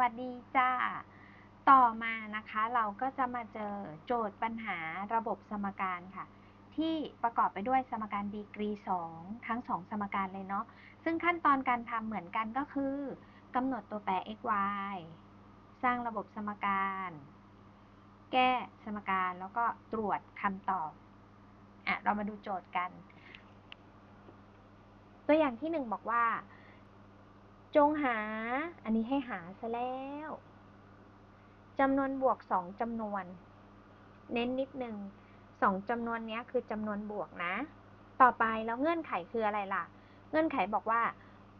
วัสดีจ้า ต่อมานะคะเราก็จะมาเจอโจทย์ปัญหาระบบสมการค่ะ ที่ประกอบไปด้วยสมการดีกรี 2 ทั้ง 2 สมการเลยเนาะซึ่งขั้นตอนการทำเหมือนกันก็คือกำหนดตัวแปร x y สร้างระบบสมการ แก้สมการแล้วก็ตรวจคำตอบอะเรามาดูโจทย์กัน ตัวอย่างที่ 1 บอกว่า จงหา อันนี้ให้หาซะแล้วจำนวนบวกสองจำนวน เน้นนิดนึงสองจำนวนนี้คือจำนวนบวกนะ ต่อไปแล้วเงื่อนไขคืออะไรล่ะ เงื่อนไขบอกว่า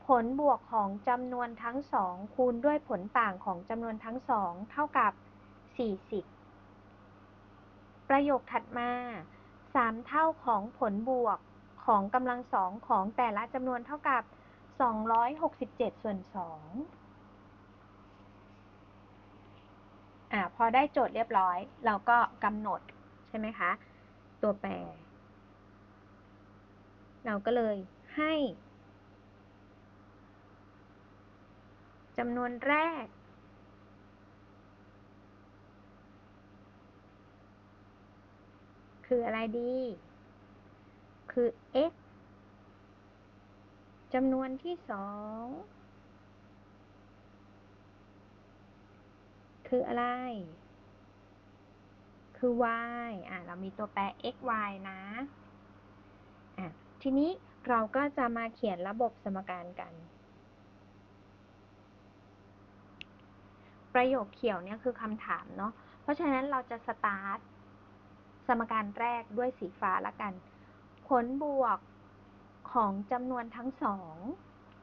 ผลบวกของจำนวนทั้งสองคูณด้วยผลต่างของจำนวนทั้งสองเท่ากับ 40 ประโยคถัดมา 3 เท่าของผลบวกของกำลังสองของแต่ละจำนวนเท่ากับ 267ส่วน2อ่าพอได้โจทย์เรียบร้อย เราก็กำหนดใช่ไหมคะ ตัวแปร เราก็เลยให้จำนวนแรก คืออะไรดี คือ x จำนวนที่สองคืออะไร คือ y อะ เรามีตัวแปร x y นะอะทีนี้เราก็จะมาเขียนระบบสมการกัน ประโยคเขียวเนี่ยคือคำถามเนาะ เพราะฉะนั้นเราจะสตาร์ทสมการแรกด้วยสีฟ้าละกัน ผลบวก ของจำนวนทั้งสอง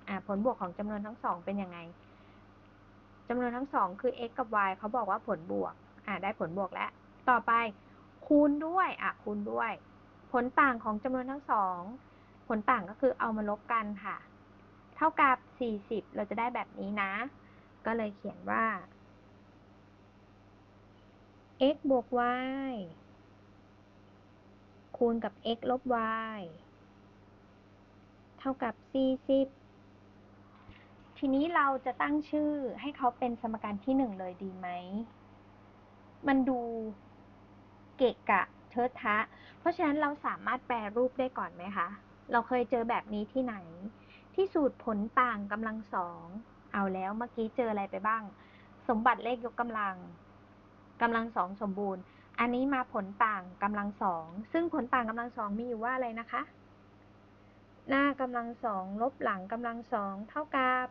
อผลบวกของจำนวนทั้งสองเป็นยังไงจำนวนทั้งสองคือ x กับ y เขาบอกว่าผลบวกได้ผลบวกแล้ว ต่อไปคูณด้วยอะคูณด้วย ผลต่างของจำนวนทั้งสองผลต่างก็คือเอามาลบกันค่ะ เท่ากับ 40 เราจะได้แบบนี้นะ ก็เลยเขียนว่า x บวก y คูณกับ x ลบ y เท่ากับ 40 ทีนี้เราจะตั้งชื่อให้เขาเป็นสมการที่หนึ่งเลยดีไหม มันดูเกะกะเทอะทะ เพราะฉะนั้นเราสามารถแปลรูปได้ก่อนไหมคะ เราเคยเจอแบบนี้ที่ไหน ที่สูตรผลต่างกำลังสอง เอาแล้วเมื่อกี้เจออะไรไปบ้าง สมบัติเลขยกกำลังกำลังสองสมบูรณ์ อันนี้มาผลต่างกำลังสอง ซึ่งผลต่างกำลังสองมีอยู่ว่าอะไรนะคะ หน้ากำลังสองลบหลังกำลังสองเท่ากับ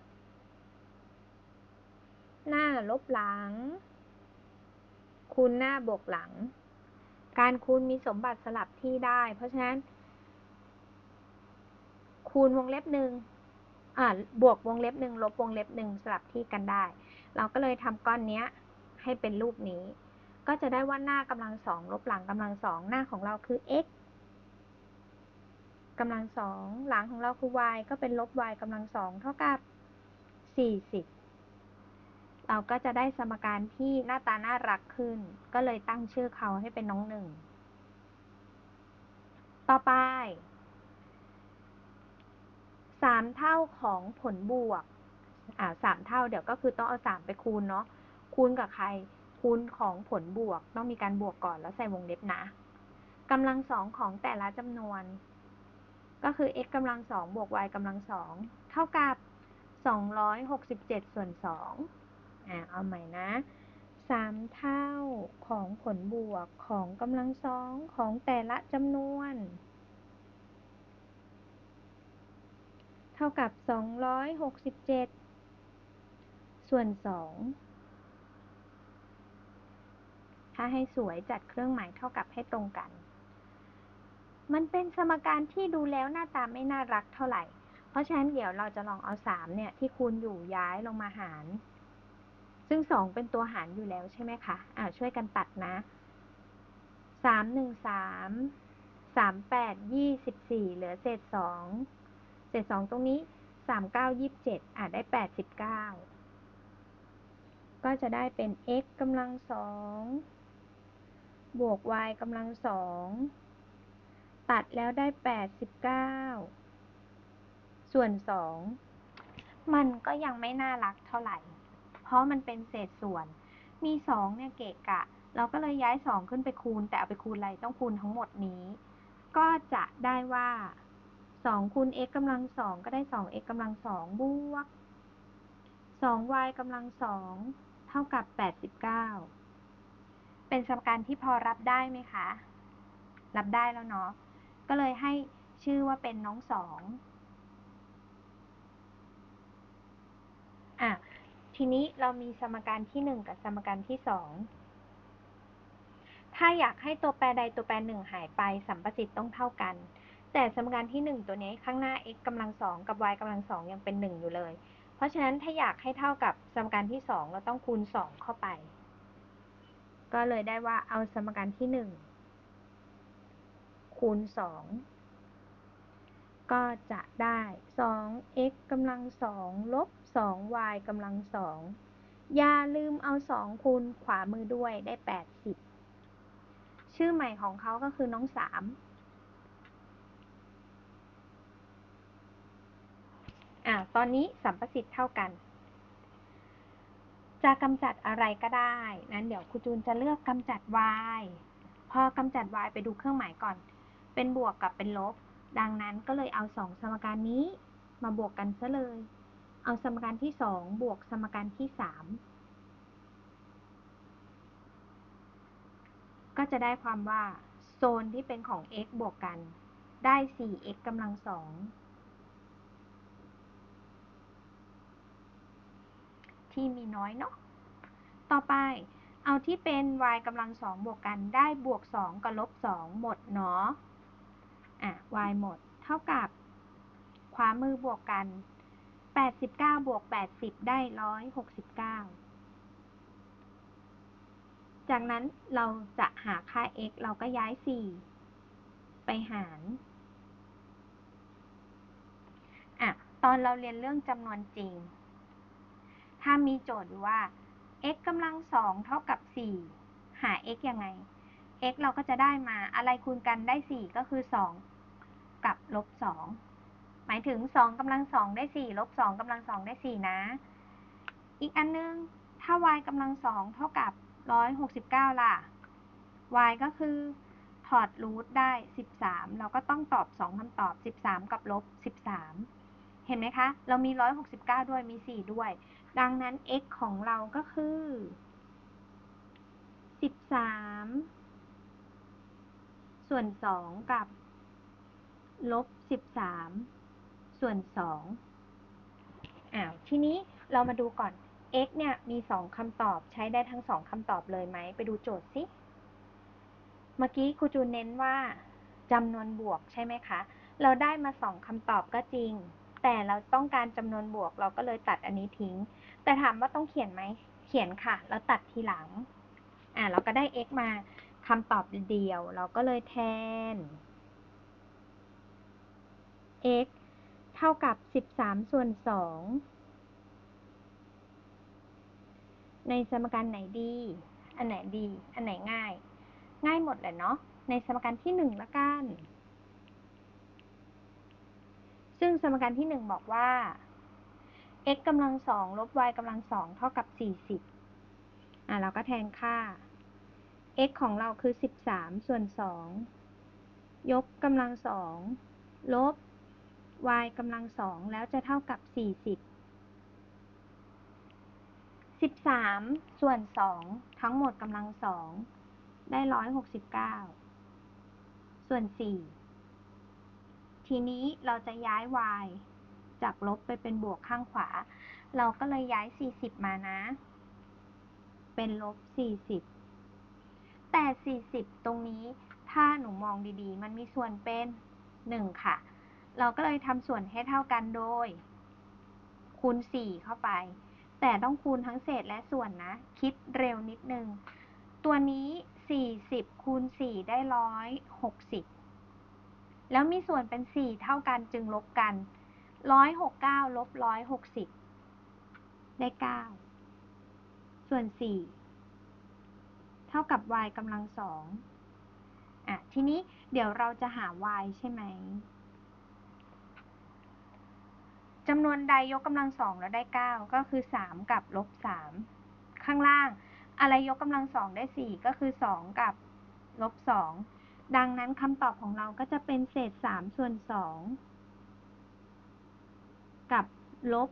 หน้าลบหลัง คูณหน้าบวกหลัง การคูณมีสมบัติสลับที่ได้ เพราะฉะนั้น คูณวงเล็บหนึ่งอ่าบวกวงเล็บหนึ่งลบวงเล็บหนึ่งสลับที่กันได้ เราก็เลยทำก้อนนี้ให้เป็นรูปนี้ ก็จะได้ว่าหน้ากำลังสองลบหลังกำลังสองหน้าของเราคือ x กำลังสองหลังของเราคือ y ก็เป็นลบ y กำลังสองเท่ากับสี่สิบเราก็จะได้สมการที่หน้าตาน่ารักขึ้น ก็เลยตั้งชื่อเขาให้เป็นน้องหนึ่ง ต่อไปสามเท่าของผลบวก อ่าสามเท่าเดี๋ยวก็คือต้องเอาสามไปคูณเนาะ คูณกับใคร คูณของผลบวก ต้องมีการบวกก่อนแล้วใส่วงเล็บนะกำลังสองของแต่ละจำนวน ก็คือ x กำลังสองบวก y กำลังสองเท่ากับ 267 ส่วน2อ่าเอาใหม่นะสามเท่าของผลบวกของกำลังสองของแต่ละจำนวน เท่ากับ 267 ส่วน 2 ถ้าให้สวยจัดเครื่องหมายเท่ากับให้ตรงกัน มันเป็นสมการที่ดูแล้วหน้าตาไม่น่ารักเท่าไหร่ เพราะฉะนั้นเดี๋ยวเราจะลองเอา 3 เนี่ยที่คูณอยู่ย้ายลงมาหาร ซึ่งสองเป็นตัวหารอยู่แล้วใช่ไหมคะอ่าช่วยกันตัดนะสามหนึ่งสามสามแปดยี่สิบสี่เหลือเศษสองเศษสองตรงนี้สามเก้ายี่สิบเจ็ดอ่าได้แปดสิบเก้าก็จะได้เป็น x กำลังสองบวก y กำลังสอง ตัดแล้วได้แปดสิบเก้าส่วนสองมันก็ยังไม่น่ารักเท่าไหร่ เพราะมันเป็นเศษส่วน มีสองเนี่ยเกะกะ เราก็เลยย้ายสองขึ้นไปคูณ แต่เอาไปคูณอะไรต้องคูณทั้งหมดนี้ ก็จะได้ว่าสองคูณ x กำลังสองก็ได้สอง x กำลังสองบวกสอง y กำลังสองเท่ากับแปดสิบเก้าเป็นสมการที่พอรับได้ไหมคะ รับได้แล้วเนาะ ก็เลยให้ชื่อว่าเป็นน้องสองอะทีนี้เรามีสมการที่หนึ่งกับสมการที่สองถ้าอยากให้ตัวแปรใดตัวแปรหนึ่งหายไปสัมประสิทธิ์ต้องเท่ากัน แต่สมการที่หนึ่งตัวนี้ข้างหน้า x กำลังสองกับ y กำลังสองยังเป็นหนึ่งอยู่เลย เพราะฉะนั้นถ้าอยากให้เท่ากับสมการที่สองเราต้องคูณสองเข้าไป ก็เลยได้ว่าเอาสมการที่หนึ่ง คูณสองก็จะได้ 2x กำลังสองลบ 2y กำลังสองอย่าลืมเอา 2 คูณขวามือด้วยได้ 80 ชื่อใหม่ของเขาก็คือน้อง 3อ่าตอนนี้สัมประสิทธิ์เท่ากันจะกำจัดอะไรก็ได้ นั้นเดี๋ยวครูจูนจะเลือกกำจัด y พอกำจัด y ไปดูเครื่องหมายก่อน เป็นบวกกับเป็นลบ ดังนั้นก็เลยเอาสองสมการนี้มาบวกกันซะเลย เอาสมการที่สองบวกสมการที่สามก็จะได้ความว่าโซนที่เป็นของ x บวกกัน ได้ 4x กำลังสองที่มีน้อยเนาะ ต่อไป เอาที่เป็น y กำลังสองบวกกันได้บวกสองกับลบสองหมดเนาะ อะ y หมด เท่ากับขวามือบวกกัน 89 บวก 80 ได้ 169 จากนั้นเราจะหาค่า x เราก็ย้าย 4 ไปหารอะ ตอนเราเรียนเรื่องจำนวนจริง ถ้ามีโจทย์ว่า x กำลังสองเท่ากับ 4 หา x ยังไง x เราก็จะได้มาอะไรคูณกันได้ 4 ก็คือ 2 กับลบสองหมายถึงสองกำลังสองได้สี่ลบสองกำลังสองได้สี่นะ อีกอันนึง ถ้า y กำลังสองเท่ากับร้อยหกสิบเก้าล่ะ y ก็คือถอดรูทได้สิบสามเราก็ต้องตอบสองคำตอบสิบสามกับลบสิบสามเห็นไหมคะ เรามีร้อยหกสิบเก้าด้วยมีสี่ด้วย ดังนั้น x ของเราก็คือสิบ ส่วนสองกับลบสิบสามส่วนสองอ้าวทีนี้เรามาดูก่อน x เนี่ยมีสองคำตอบใช้ได้ทั้งสองคำตอบเลยไหม ไปดูโจทย์สิ เมื่อกี้ครูจูนเน้นว่าจำนวนบวกใช่ไหมคะ เราได้มาสองคำตอบก็จริง แต่เราต้องการจำนวนบวกเราก็เลยตัดอันนี้ทิ้ง แต่ถามว่าต้องเขียนไหม เขียนค่ะ เราตัดทีหลัง อ่าเราก็ได้ x มา คำตอบเดียว เราก็เลยแทน x เท่ากับ 13 ส่วน 2 ในสมการไหนดี อันไหนดี อันไหนง่าย ง่ายหมดแหละเนาะ ในสมการที่ 1 ละกัน ซึ่งสมการที่ 1 บอกว่า x กำลังสองลบ y กำลังสองเท่ากับ 40 อะ เราก็แทนค่า x ของเราคือ 13 ส่วน 2 ยกกำลังสองลบ y กำลังสองแล้วจะเท่ากับ 40 13 ส่วน 2 ทั้งหมดกำลังสองได้ 169 ส่วน 4 ทีนี้เราจะย้าย y จากลบไปเป็นบวกข้างขวา เราก็เลยย้าย 40 มานะ เป็นลบ 40 แต่ 40 ตรงนี้ถ้าหนูมองดีๆ มันมีส่วนเป็น 1 ค่ะ เราก็เลยทำส่วนให้เท่ากันโดย คูณ 4 เข้าไป แต่ต้องคูณทั้งเศษและส่วนนะ คิดเร็วนิดนึง ตัวนี้ 40 คูณ 4 ได้ 160 แล้วมีส่วนเป็น 4 เท่ากันจึงลบกัน 169 ลบ 160 ได้ 9 ส่วน 4 ท่ากับ y กำลังสองอะทีนี้เดี๋ยวเราจะหา y ใช่ไหมจำนวนใดยกกำลังสองแล้วได้เก้าก็คือสามกับลบสามข้างล่าง อะไรยกกำลังสองได้สี่ก็คือสองกับลบสองดังนั้นคำตอบของเราก็จะเป็นเศษสามส่วนสองกับลบ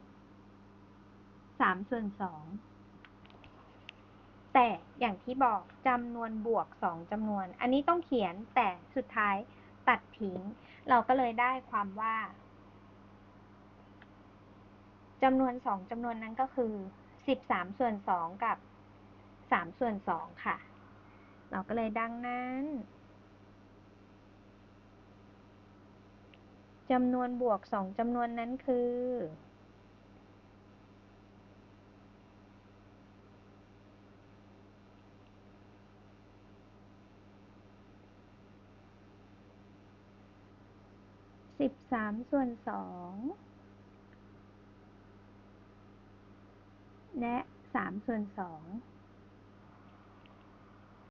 สามส่วนสอง แต่อย่างที่บอกจำนวนบวกสองจำนวน อันนี้ต้องเขียนแต่สุดท้ายตัดทิ้ง เราก็เลยได้ความว่าจำนวนสองจำนวนนั้นก็คือสิบสามส่วนสองกับสามส่วนสองค่ะ เราก็เลยดังนั้นจำนวนบวกสองจำนวนนั้นคือ สิบสามส่วนสองและสามส่วนสอง